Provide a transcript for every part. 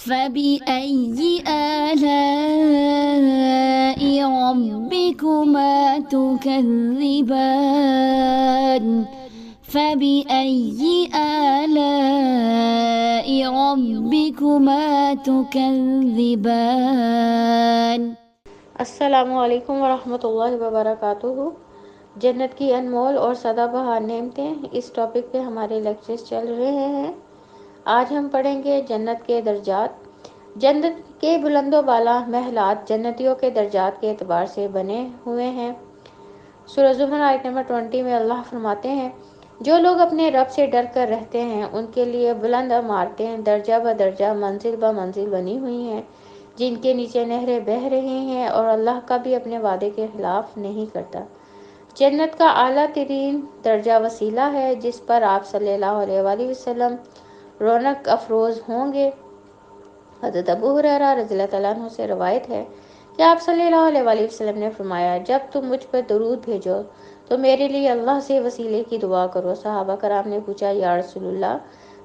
فبأي آلاء ربكما تكذبان فبأي آلاء ربكما تكذبان السلام علیکم ورحمۃ اللہ وبرکاتہ جنت کی انمول اور سدا بہار نعمتیں اس ٹاپک پہ ہمارے لیکچرز چل رہے ہیں۔ آج ہم پڑھیں گے جنت کے درجات۔ جنت کے بلند و بالا محلات جنتیوں کے درجات کے اعتبار سے بنے ہوئے ہیں۔ سورہ زمر آیت نمبر 20 میں اللہ فرماتے ہیں، جو لوگ اپنے رب سے ڈر کر رہتے ہیں، ان کے لیے بلند عمارتیں درجہ بدرجہ منزل بہ منزل بنی ہوئی ہیں۔ جن کے نیچے نہریں بہہ رہی ہیں اور اللہ کا بھی اپنے وعدے کے خلاف نہیں کرتا۔ جنت کا اعلیٰ ترین درجہ وسیلہ ہے، جس پر آپ صلی اللہ علیہ وآلہ وسلم رونق افروز ہوں گے۔ حضرت ابو حریرہ رضی اللہ تعالیٰ عنہ سے روایت ہے کہ آپ صلی اللہ علیہ وآلہ وسلم نے فرمایا، جب تم مجھ پر درود بھیجو تو میرے لیے اللہ سے وسیلے کی دعا کرو۔ صحابہ کرام نے پوچھا، یا رسول اللہ،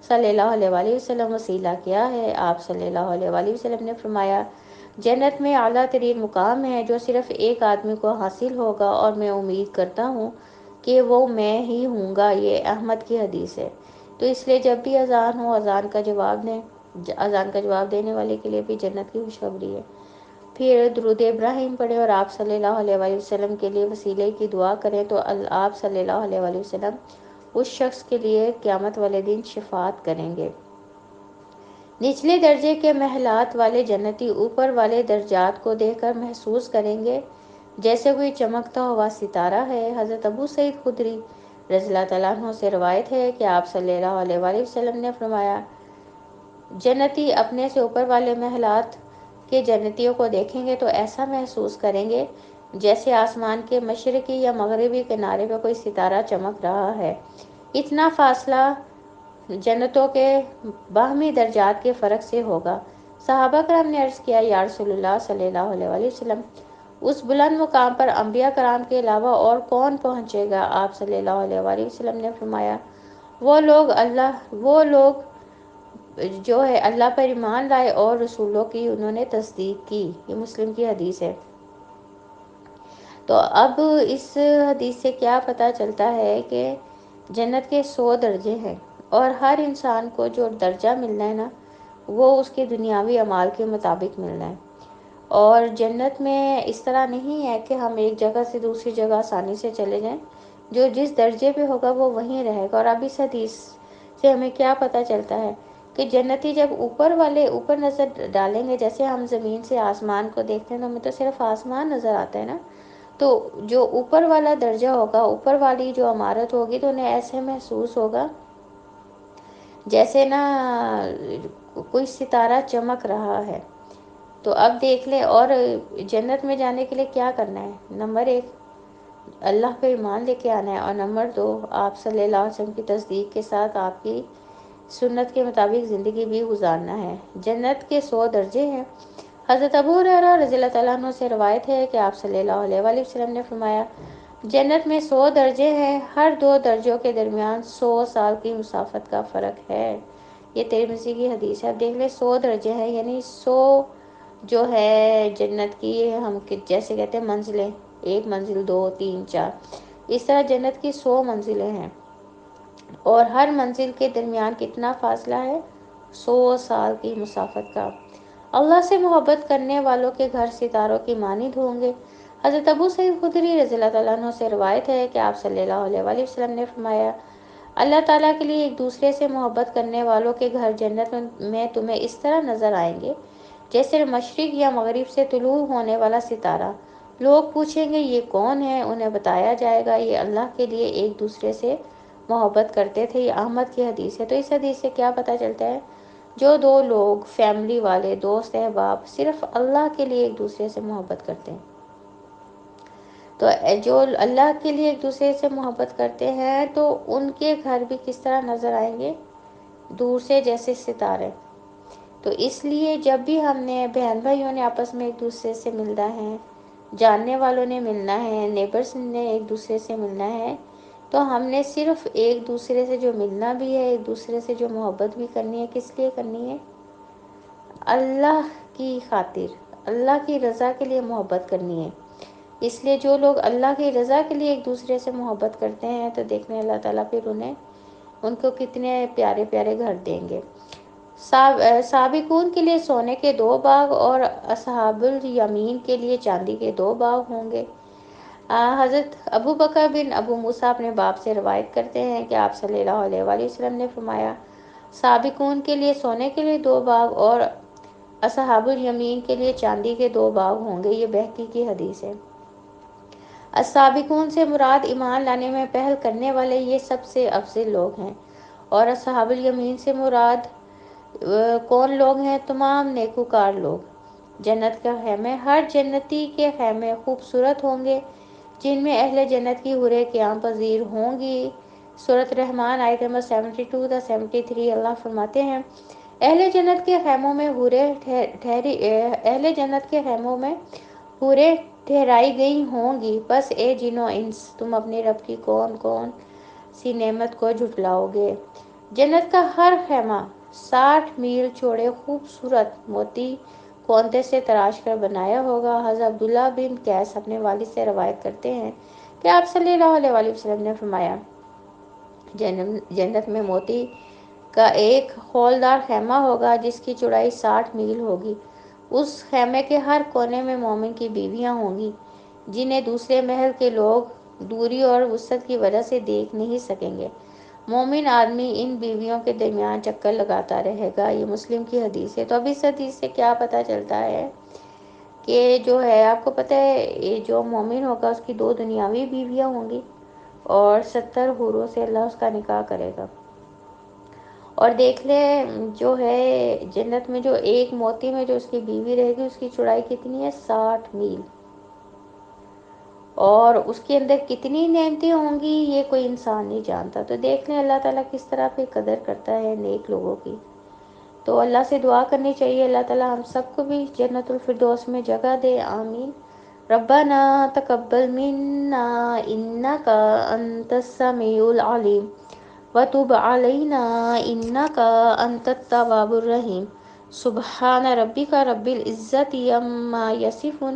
صلی اللہ علیہ وآلہ وسلم وسیلہ کیا ہے؟ آپ صلی اللہ علیہ وآلہ وسلم نے فرمایا، جنت میں اعلیٰ ترین مقام ہے جو صرف ایک آدمی کو حاصل ہوگا اور میں امید کرتا ہوں کہ وہ میں ہی ہوں گا۔ یہ احمد کی حدیث ہے۔ تو اس لیے جب بھی اذان ہو، اذان کا جواب دیں، اذان کا جواب دینے والے کے لیے بھی جنت کی خوشخبری ہے۔ پھر درود ابراہیم پڑھیں اور آپ صلی اللہ علیہ وآلہ وسلم کے لیے وسیلے کی دعا کریں۔ تو آپ صلی اللہ علیہ وآلہ وسلم اس شخص کے لیے قیامت والے دن شفاعت کریں گے۔ نچلے درجے کے محلات والے جنتی اوپر والے درجات کو دیکھ کر محسوس کریں گے۔ جیسے کوئی چمکتا ہوا ستارہ ہے، حضرت ابو سعید خدری رضی اللہ تعالیٰ عنہ سے روایت ہے کہ آپ صلی اللہ علیہ وآلہ وسلم نے فرمایا، جنتی اپنے سے اوپر والے محلات کے جنتیوں کو دیکھیں گے تو ایسا محسوس کریں گے جیسے آسمان کے مشرقی یا مغربی کنارے پہ کوئی ستارہ چمک رہا ہے۔ اتنا فاصلہ جنتوں کے باہمی درجات کے فرق سے ہوگا۔ صحابہ کرام نے عرض کیا، یا رسول اللہ صلی اللہ علیہ وآلہ وسلم اس بلند مقام پر انبیاء کرام کے علاوہ اور کون پہنچے گا؟ آپ صلی اللہ علیہ وآلہ وسلم نے فرمایا، وہ لوگ اللہ، وہ لوگ جو ہے اللہ پر ایمان لائے اور رسولوں کی انہوں نے تصدیق کی۔ یہ مسلم کی حدیث ہے۔ تو اب اس حدیث سے کیا پتہ چلتا ہے کہ جنت کے سو درجے ہیں اور ہر انسان کو جو درجہ ملنا ہے نا، وہ اس کے دنیاوی اعمال کے مطابق ملنا ہے۔ اور جنت میں اس طرح نہیں ہے کہ ہم ایک جگہ سے دوسری جگہ آسانی سے چلے جائیں۔ جو جس درجے پہ ہوگا وہ وہیں رہے گا۔ اور اب اس حدیث سے ہمیں کیا پتہ چلتا ہے کہ جنتی جب اوپر والے اوپر نظر ڈالیں گے، جیسے ہم زمین سے آسمان کو دیکھتے ہیں تو ہمیں تو صرف آسمان نظر آتا ہے نا۔ تو جو اوپر والا درجہ ہوگا، اوپر والی جو عمارت ہوگی تو انہیں ایسے محسوس ہوگا جیسے نا کوئی ستارہ چمک رہا ہے۔ تو اب دیکھ لیں اور جنت میں جانے کے لیے کیا کرنا ہے؟ نمبر ایک، اللہ پہ ایمان لے کے آنا ہے اور نمبر دو، آپ صلی اللہ علیہ وسلم کی تصدیق کے ساتھ آپ کی سنت کے مطابق زندگی بھی گزارنا ہے۔ جنت کے سو درجے ہیں۔ حضرت ابو حریرہ رضی اللہ تعالیٰ عنہ سے روایت ہے کہ آپ صلی اللہ علیہ وآلہ وسلم نے فرمایا، جنت میں سو درجے ہیں، ہر دو درجوں کے درمیان سو سال کی مسافت کا فرق ہے۔ یہ ترمذی کی حدیث ہے۔ اب دیکھ لیں سو درجے ہیں یعنی سو جو ہے جنت کی، ہم جیسے کہتے ہیں منزلیں، ایک منزل، دو، تین، چار۔ اس طرح جنت کی سو منزلیں ہیں۔ اور ہر منزل کے درمیان کتنا فاصلہ ہے؟ سو سال کی مسافت کا۔ اللہ سے محبت کرنے والوں کے گھر ستاروں کی مانند ہوں گے۔ حضرت ابو سعید خدری رضی اللہ تعالیٰ عنہ سے روایت ہے کہ آپ صلی اللہ علیہ وآلہ وسلم نے فرمایا، اللہ تعالیٰ کے لیے ایک دوسرے سے محبت کرنے والوں کے گھر جنت میں تمہیں اس طرح نظر آئیں گے جیسے مشرق یا مغرب سے طلوع ہونے والا ستارہ۔ لوگ پوچھیں گے، یہ کون ہے؟ انہیں بتایا جائے گا، یہ اللہ کے لیے ایک دوسرے سے محبت کرتے تھے۔ یہ احمد کی حدیث ہے۔ تو اس حدیث سے کیا پتہ چلتا ہے؟ جو دو لوگ فیملی والے، دوست احباب صرف اللہ کے لیے ایک دوسرے سے محبت کرتے ہیں۔ تو جو اللہ کے لیے ایک دوسرے سے محبت کرتے ہیں، تو ان کے گھر بھی کس طرح نظر آئیں گے؟ دور سے جیسے ستارے۔ تو اس لیے جب بھی ہم نے بہن بھائیوں نے آپس میں ایک دوسرے سے ملنا ہے، جاننے والوں نے ملنا ہے نیبرس نے ایک دوسرے سے ملنا ہے، تو ہم نے صرف ایک دوسرے سے جو ملنا بھی ہے، ایک دوسرے سے جو محبت بھی کرنی ہے، کس لیے کرنی ہے؟ اللہ کی خاطر، اللہ کی رضا کے لیے محبت کرنی ہے۔ اس لیے جو لوگ اللہ کی رضا کے لیے ایک دوسرے سے محبت کرتے ہیں، تو دیکھنے اللہ تعالیٰ پھر انہیں ان کو کتنے پیارے پیارے گھر دیں گے۔ سابقون کے لیے سونے کے دو باغ اور اصحاب الیمین کے لیے چاندی کے دو باغ ہوں گے۔ حضرت ابو بکر بن ابو موسیٰ اپنے باپ سے روایت کرتے ہیں کہ آپ صلی اللہ علیہ وآلہ وسلم نے فرمایا، سابقون کے لیے سونے کے لیے دو باغ اور اصحاب الیمین کے لیے چاندی کے دو باغ ہوں گے، یہ بہتی کی حدیث ہے۔ السابقون سے مراد ایمان لانے میں پہل کرنے والے یہ سب سے افضل لوگ ہیں اور اصحاب الیمین سے مراد کون لوگ ہیں؟ تمام نیکوکار لوگ۔ جنت کا خیمے ہر جنتی کے خیمے خوبصورت ہوں گے، جن میں اہل جنت کی حرے قیام پذیر ہوں گی۔ صورت رحمان آیت نمبر سیونٹی ٹو تا سیونٹی تھری، اللہ فرماتے ہیں، اہل جنت کے خیموں میں حرے ٹھہری اہل جنت کے خیموں میں حرے ٹھہرائی گئی ہوں گی۔ بس اے جنو انس، تم اپنے رب کی کون کون سی نعمت کو جھٹلاؤ گے؟ جنت کا ہر خیمہ ساٹھ میل چوڑے خوبصورت موتی کونتے سے تراش کر بنایا ہوگا۔ حضرت عبداللہ بن کیس اپنے والد سے روایت کرتے ہیں کہ آپ صلی اللہ علیہ وآلہ وسلم نے فرمایا جنت میں موتی کا ایک خولدار خیمہ ہوگا جس کی چوڑائی ساٹھ میل ہوگی۔ اس خیمے کے ہر کونے میں مومن کی بیویاں ہوں گی، جنہیں دوسرے محل کے لوگ دوری اور وسعت کی وجہ سے دیکھ نہیں سکیں گے۔ مومن آدمی ان بیویوں کے درمیان چکر لگاتا رہے گا، یہ مسلم کی حدیث ہے۔ تو اب اس حدیث سے کیا پتہ چلتا ہے کہ جو ہے، آپ کو پتہ ہے، یہ جو مومن ہوگا، اس کی دو دنیاوی بیویاں ہوں گی اور ستر حوروں سے اللہ اس کا نکاح کرے گا۔ اور دیکھ لے جو ہے، جنت میں جو ایک موتی میں جو اس کی بیوی رہے گی، اس کی چوڑائی کتنی ہے؟ ساٹھ میل۔ اور اس کے اندر کتنی نعمتیں ہوں گی یہ کوئی انسان نہیں جانتا۔ تو دیکھ لیں اللہ تعالیٰ کس طرح پہ قدر کرتا ہے نیک لوگوں کی۔ تو اللہ سے دعا کرنی چاہیے۔ اللہ تعالیٰ ہم سب کو بھی جنت الفردوس میں جگہ دے۔ آمین۔ ربنا تقبل منا انکا انت السمیع العلیم۔ وتب علینا انکا انت التواب الرحیم۔ سبحان ربک رب العزت عما یصفون۔